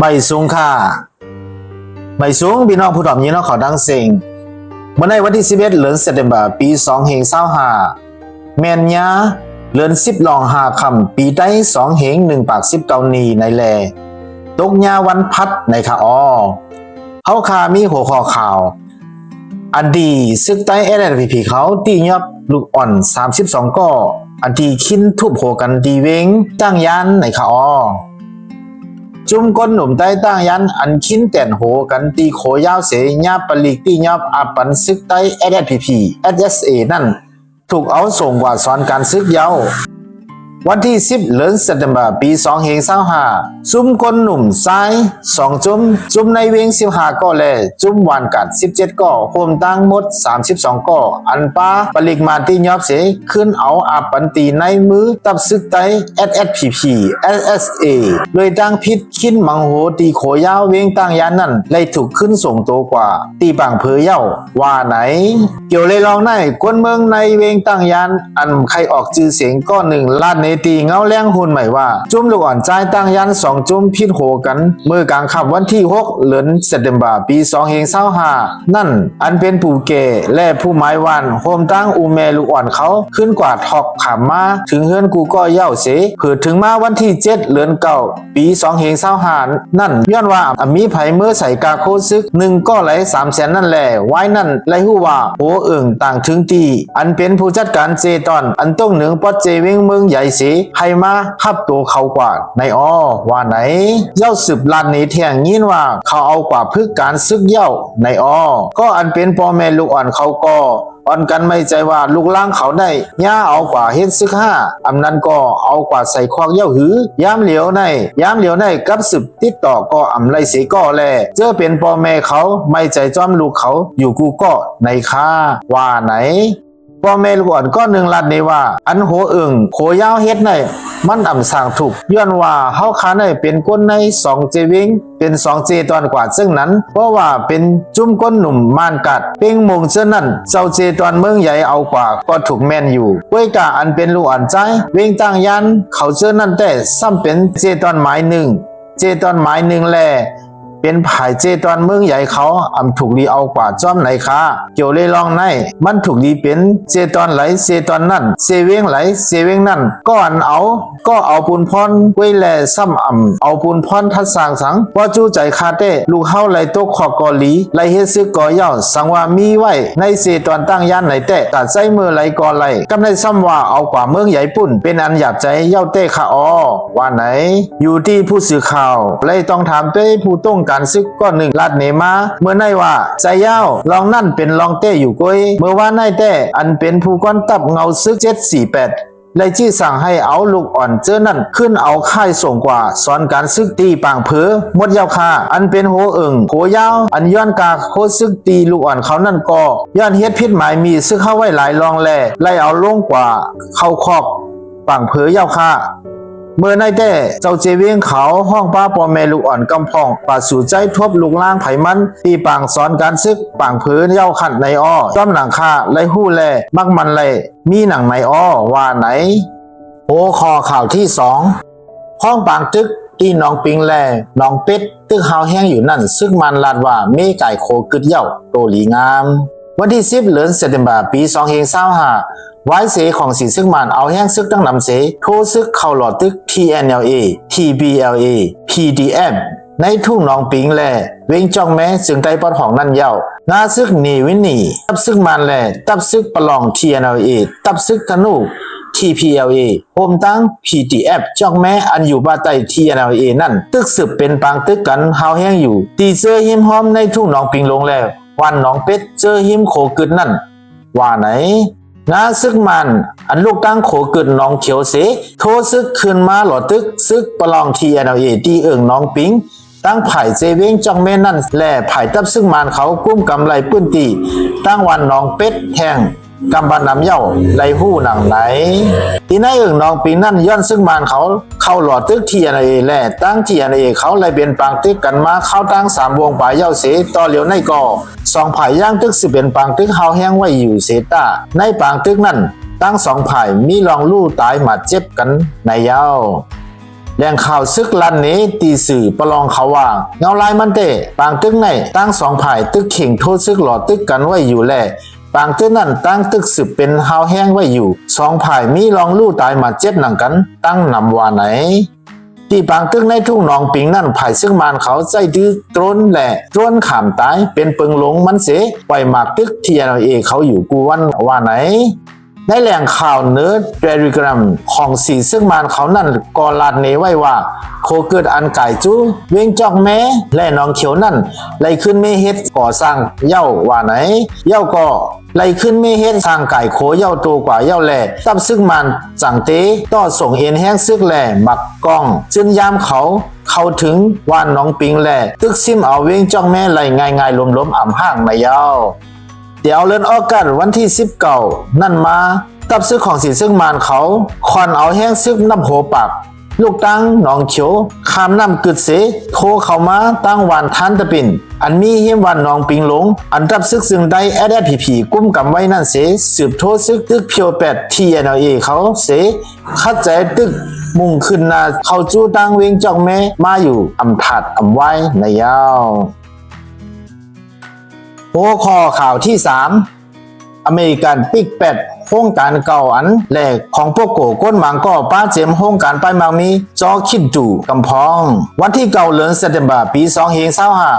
ใบสูงค่ะ ใบสูงพี่น้องผู้ถอมยินน้องขอดังสิงเมื่อในวันที่ 11 เดือนเซปเทมบอร์ปี2เฮง25แมนยาเดือน10ลอง5คำปีใต้2เฮง1ปาก10เกานีในแลตกยาวันพัดในค่ะอ้อเฮาคามีหัวข้อข่าว อันดีซึกใต้เอเดพีพีเขาตียอบลูกอ่อน 32 ก่ออันดีคินทุบโหกันดีเวงตั้งยันในค่ะอ้อ จุ่มก้นหนุ่มใต้ตั้งยัน อันคินแต่นโหกันตีโขยาวเสยญาปลีกตีญาบอาปันซึกใต้เอเอพีพี SSA นั่น ถูกเอาส่งกว่าสอนการซึกเยา วันที่ 10เดือนเซปเทมบอร์ปี2เฮง25ซุ่มก้นหนุ่มซ้าย2จุ่มจุ่มในเวง15ก่อแลจุ่มวานกัด 17ก่อโฮมตั้งหมด 32ก่ออันป้าปลิกมาตียอบเสขึ้นเอาอาปันตีในมือตับซึกไต SSPP SSA โดยตั้งพิษคินมังโหตีโขยาวเวงตั้งยานนั่นเลยถูกขึ้นส่งตัวกว่า ตีปังเพอเย้าว่าไหน เกี่ยวเลยลองในกวนเมืองในเวงตั้งยานอันใครออกจือเสียงก้อนหนึ่งลาดในตีเงาแรงหุ่นใหม่ว่า จุ้มลูกอ่อนใจตั้งยานสองจุ้มพิษโหกันเมื่อกลางค่ำวันที่ 6เดือนเซปเทมบอร์ปี2เฮง25นั่นอันเป็นผู้เกและผู้ไม้วันโฮมตั้งอูเมลูกอ่อนเขาขึ้นกว่าทอกขามมาถึงเฮือนกูก็เย่าเสเผือถึงมาวันที่ 7เดือนเก่าปี2เฮง25นั่นย้อนว่ามีไผเมื่อใส่กาโคซึกหนึ่งก็ไหล3แสนนั่นแหละไว้นั่นไลหู้ว่าโอเอิ่งต่างถึงตีอันเป็นผู้จัดการเจตอน อันต้องหนึ่งปอดเจเวงเมืองใหญ่เสให้มาฮับตัวเขากว่าในอ้อว่าไหนเย้าสืบลานนี้เที่ยงยินว่าเขาเอากว่าพึกการซึกเย้าในอ้อก็อันเป็นพ่อแม่ลูกอ่อนเขาก็อ่อนกันไม่ใจว่าลูกล่างเขาได้ย่าเอากว่าเฮ็ดซึกห้าอำนั้นก็เอากว่าใส่ควักเย้าหือยามเหลียวในยามเหลียวในกับสืบติดต่อก็อำไรเสีก็แลเจอเป็นพ่อแม่เขาไม่ใจจ้อมลูกเขาอยู่กูก็ในค่าว่าไหน พ่อแม่ลูกอ่อนก็หนึ่งลัดนี้ว่า อันโหอึ่งโขยาวเฮ็ดในมันอ่ำสร้างถูกย้อนว่าเฮาคาในเป็นก้นในสองเจวิงเป็นสองเจตอนกว่าซึ่งนั้น เพราะว่าเป็นจุ้มก้นหนุ่มมานกัดเป้งมงเจ้านั่นเจ้าเจตอนเมืองใหญ่เอากว่าก็ถูกแม่นอยู่ก้วยกาอันเป็นลูกอ่อนใจเวงตั้งยันเขาเจ้านั่นแต่ซ้ำเป็นเจตอนหมายหนึ่งเจตอนหมายหนึ่งแล เป็นผายเจตอนเมืองใหญ่เขาอำถูกดีเอากว่าจ้อมไหนคะเกี่ยวเลยลองในมันถูกดีเป็นเจตอนไหลเจตอนนั่นเซเวงไหลเซเวงนั่นก็อันเอา ก็เอาปูนพรไว้แลซ้ำอ่ำเอาปูนพรทัดสร้างสังว่าจู้ใจคาเต้ลูกเฮาไหลตกขอกอหลีไหลเฮ็ดซึกกอเย่าสังว่ามีไว้ในเจตอนตั้งย่านไหนแต่ตัดใส่มือไหลกอไหลกำในซ้ำว่าเอากว่าเมืองใหญ่ปุ่น เป็นอันหยาบใจเย่าเต้ค่ะออว่าไหน อยู่ที่ผู้สื่อข่าวเลยต้องถามด้ผู้ต้องการซึกก้อนหนึ่งลาดเนมาเมื่อในว่าใจเย้าลองนั่นเป็นลองเต้อยู่ก้อยเมื่อว่าในเต้อันเป็นผู้ก้อนตับเงาซึกเจ็ดสี่แปดเลยจี้สั่งให้เอาลูกอ่อนเจอนั่นขึ้นเอาค่ายส่งกว่าสอนการซึกตีปางเผือมดยาวคาอันเป็นโหเอิงโหยาวอันย้อนกาโคซึกตีลูกอ่อนเขานั่นก็ย้อนเฮ็ดพิษหมายมีซึกเข้าไว้หลายรองแลไล่เอาลงกว่าเข้าคอกปางเผือยาวคา เมื่อในแต่เจ้าเจวียงเขาห้องป้าปอแม่ลูกอ่อนกำพองปาดสู่ใจทบลูกล่างไผมันตีปางสอนการซึกปางเผือเย้าขัดในอ้อจ้อมหนังคาไรหู้แลมักมันแลมีหนังในอ้อว่าไหนโอคอข่าวที่สองห้องปางตึกที่หนองปิงแลหนองเป็ดตึกเฮาแห้งอยู่นั่นซึ่งมันลาดว่ามีไก่โคกึดเย่าโตหลีงาม วันที่10เดือนเซปเมบอร์ปี2เฮง25ไว้เสของสีซึกมันเอาแห้งซึกตั้งนำเสโทซึกเข้าหลอดตึก TNLA TBLA PDM ในทุ่งหนองปิงแล เวงจองแม้จึงได้ปอดของนั่นเย้านาซึกหนีวินหนีตับซึกมันแล ตับซึกประลอง TNLA ตับซึกธนู TPLA โฮมตั้ง PTF จอกแม้อันอยู่บ้านใต้ TNLA นั่น ตึกสืบเป็นปางตึกกันเฮาแห้งอยู่ ตีเจอหิมหอมในทุ่งหนองปิงลงแล้ว วันหนองเป็ดเจอหิมโขกึดนั่น ว่าไหนงาซึกมัน อันลูกตั้งโขกึดน้องเขียวเสโทรซึกขึ้นมาหลอตึกซึกประลอง TNLA ตีเอิงน้องปิง ตั้งไผ่เจเวงจ้องแม่นั่นแหล่ไผ่ตับซึ่งมานเขากุ้มกำไรปื้นตีตั้งวันน้องเป็ดแทงกำบันนำเย้าไรหู้หนังไหนที่นายเอิงน้องปีนั่นย้อนซึ่งมานเขาเข้าหลอดตึกทีนเอแหล่ตั้งเทียนเอเขาเลยเป็นปางตึกกันมาเข้าตั้งสามวงป่าเย้าเสต่อเหลียวในก่อสองไผ่ย่างตึกสิเป็นปางตึกเฮาแห้งไว้อยู่เสตาในปางตึกนั่นตั้งสองไผ่มีรองลู่ตายหมาเจ็บกันในเย้า แหล่งข่าวซึกลันนี้ตีสื่อประลองเขาว่า เงาลายมันเตะปางตึกในตั้งสองผ่ายตึกเข่งโทษซึกหลอตึกกันไว้อยู่แลปางตึกนั่นตั้งตึกสืบเป็นหาวแห้งไว้อยู่สองผ่ายมีลองลู่ตายมาเจ็บหนังกัน ตั้งนำว่าไหนที่ปางตึกในทุ่งหนองปิงนั่นไผ่ซึ่งมานเขาใจดื้อตรนแหละตรนขามตายเป็นปึงหลงมันเสปหมากตึกเทียนเอเขาอยู่กูวันว่าไหน ในแหล่งข่าวเนื้อเดริกรัมของสีซึ่งมานเขานั่นกอลาดเนไว้ว่า โคเกิดอันไก่จู้เวงจอกแม้และน้องเขียวนั่นไล่ขึ้นไม่เฮ็ดก่อสร้างเย่าว่าไหน เย่าก็ไล่ขึ้นไม่เฮ็ดสร้างไก่โคเย่าโตกว่าเย่าแหล่ตับซึ่งมันจังเตต่อส่งเอ็นแห้งซึกแหล่หมักกล้องจึนยามเขาเข้าถึงว่านน้องปิงแหล่ตึกซิมเอาเวงจอกแม่ไล่ง่ายๆล้มๆอ่ำห้างในเย้า เดี๋ยวเลื่อนออกกันวันที่สิบเก่านั่นมาตับซึกของสีซึ่งมานเขาคอนเอาแห้งซึกน้ำโหปัก ลูกตั้งหนองเขียวคามน้ำกึดเสโทรเขามาตั้งวันทันตะปินอันมีเฮียมวันหนองปิงหลง อันตับซึกซึ่งได้แอดแอดผีผีกุ้มกำไว้นั่นเสสืบโทษซึกตึกเพียวแปดทีเอ็นเอเขาเสคัดใจตึกมุ่งขึ้นนาเขาจู้ตั้งเวงจอกแม่มาอยู่อำถัดอำไว้ในยาว หัวข้อข่าวที่ 3 อเมริกันปิกเป็ดโครงการเก่าอันแหลกของพวกโกก้นหมังก็ป้าเจมโครงการไปมังมีจอคิดดูกำพอง วันที่เก่าเลือนเซตเดมบาปี2เฮงเศร้าหา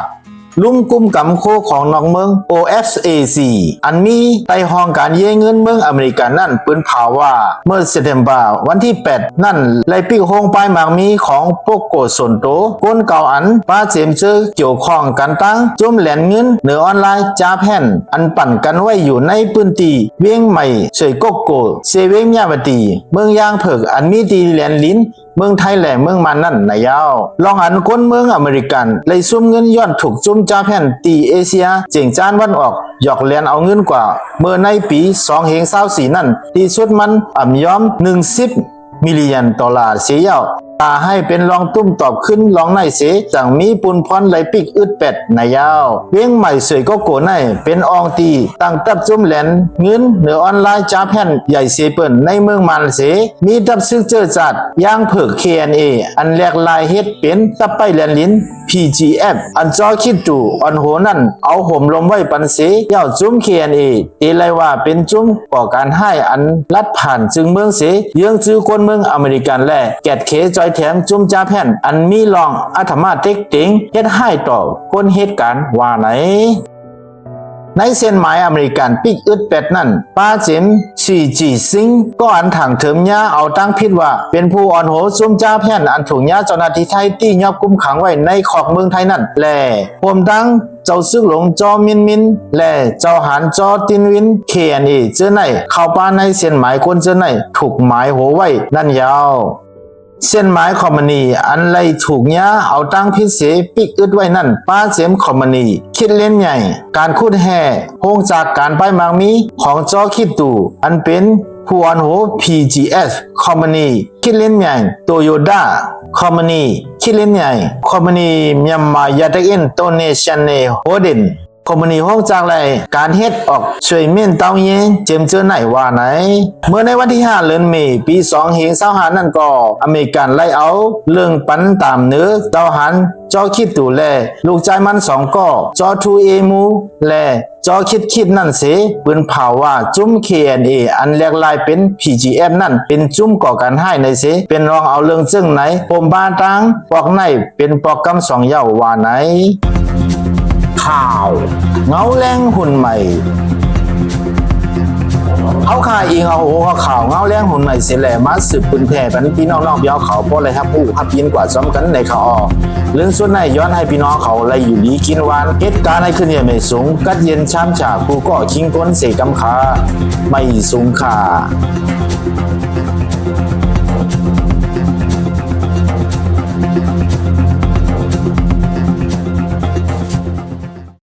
ลุ่มกุ้มกำโคของนอกเมือง OFAC อันมีไต้ห้องการเย่เงินเมืองอเมริกันนั่นปืนเผาว่าเมื่อเซตเทมบอร์วันที่ 8 นั่นไลปิกโฮงไปมังมีของพวกโกส่วนโตก้นเก่าอันป้าเจมเจอเกี่ยวข้องกันตั้งจุ่มแหลนเงินเหนือออนไลน์จ้าแผ่น อันปั่นกันไว้อยู่ในพื้นที่เวียงใหม่เฉยกกโกเซเวงยาวตีเมืองยางเผิกอันมีตีแหลนลิ้น เมืองไทยแหล่เมืองมันนั่นนายยาวลองอันก้นเมืองอเมริกันเลยซุ่มเงินย้อนถูกจุ่มจ้าแผ่นตีเอเชียเจ๋งจ้านวันออกหยอกเลียนเอาเงินกว่า เมื่อในปีสองเฮงเศร้าสีนั่นที่สุดมันอ่ำย้อมหนึ่งสิบมิลเลียนดอลลาร์เสียยาว ตาให้เป็นรองตุ้มตอบขึ้นรองในเสจังมีปุนพรไหลปิกอึดเป็ดนายาว เวียงใหม่สวยก็โกในเป็นอองตีตั้งตับจุ่มแหลนเงินเหนือออนไลน์จ้าแผ่นใหญ่เสเปิ่นในเมืองมันเสมีดับซึกเจอจัดย่างเผือก KNA อันแหลกลายเฮ็ดเป็นตับไปแหลนลิ้น PGF อันจอคิดดูอันโหนั่น เอาห่มลมไว้ปันเสเย่าจุ้ม KNA เอไลว่าเป็นจุ้มก่อการให้อันลัดผ่านจึงเมืองเสเยื้องจื้อคนเมืองอเมริกันแลแกดเคจอยแถมจุ้มจ้าแผ่น อันมีลองอัธมาเต็กต็งเฮ็ดให้ต่อคนเหตุการณ์ว่าไหนในเส้นหมายอเมริกันปิกอึดเป็ดนั่นป้าจิมชีจีซิงก็อันถังเถิมยาเอาตั้งพิดว่า เป็นผู้อ่อนโหซุ่มจ้าแผ่นอันถูกยาเจ้าหน้าที่ไทยที่ยอบกุมขังไว้ในขอบเมืองไทยนั่นแหล่ผมดังเจ้าซึกหลงจอมินมินและเจ้าหานจอตินวินเคเอ็นเอเจอไหนเข้าป้าในเส้นหมายคนเจอไหนถูกหมายโหไว้นั่นยาว เส้นหมายคอมมานีอันไรถูกเนี้ยเอาตั้งพิเศษปิกอึดไว้นั่น ป้าเจมคอมมานีคิดเล่นใหญ่ การคูดแห่โฮงจากการไปมางมีของจอคิดตูอันเป็นผู้อันโห PGS คอมมานีคิดเล่นใหญ่โตโยต้าคอมมานีคิดเล่นใหญ่คอมมานีเมียนมายาตะเอ็นโตเนชันเนโฮเดน คอมมานีห้องจากไรการเฮ็ดออกช่วยเมียนเต้าเยงเจมเจอไหนว่าไหน เมื่อในวันที่5เดือนเมษปี2เฮงเศร้าหานั่นก็อเมริกันไล่เอา เรื่องปันตามเนื้อเต้าหันจอคิดตูแล ลูกใจมันสองก็จอทูเอมู แลจอคิดคิดนั่นเสปืนเผาว่าจุ้ม KNA อันแรกลายเป็น PGF นั่น เป็นจุ้มก่อการให้ในเสเป็นรองเอาเรื่องจึงไหนผมบ้านตังปอกในเป็นปอกกำสองเย่าว่าไหน ข่าว เงาแรงหุ่นใหม่เอาข่าอิงเอาโหเอาข่าวเงาแรงหุ่นใหม่เสียแหล่มาสืบปืนแผ่ปันพี่น้องนอกเบี้ยวเขาเพราะอะไรครับผู้ฮับยินกว่าซ้อมกันในข่าวออกเรื่องส่วนในย้อนให้พี่น้องเขาอะไรอยู่ดีกินหวานเหตุการณ์ให้ขึ้นเย็นไม่สูง กัดเย็นช้ำฉากกูก็คิงก้นเสกำขาไม่สูงค่า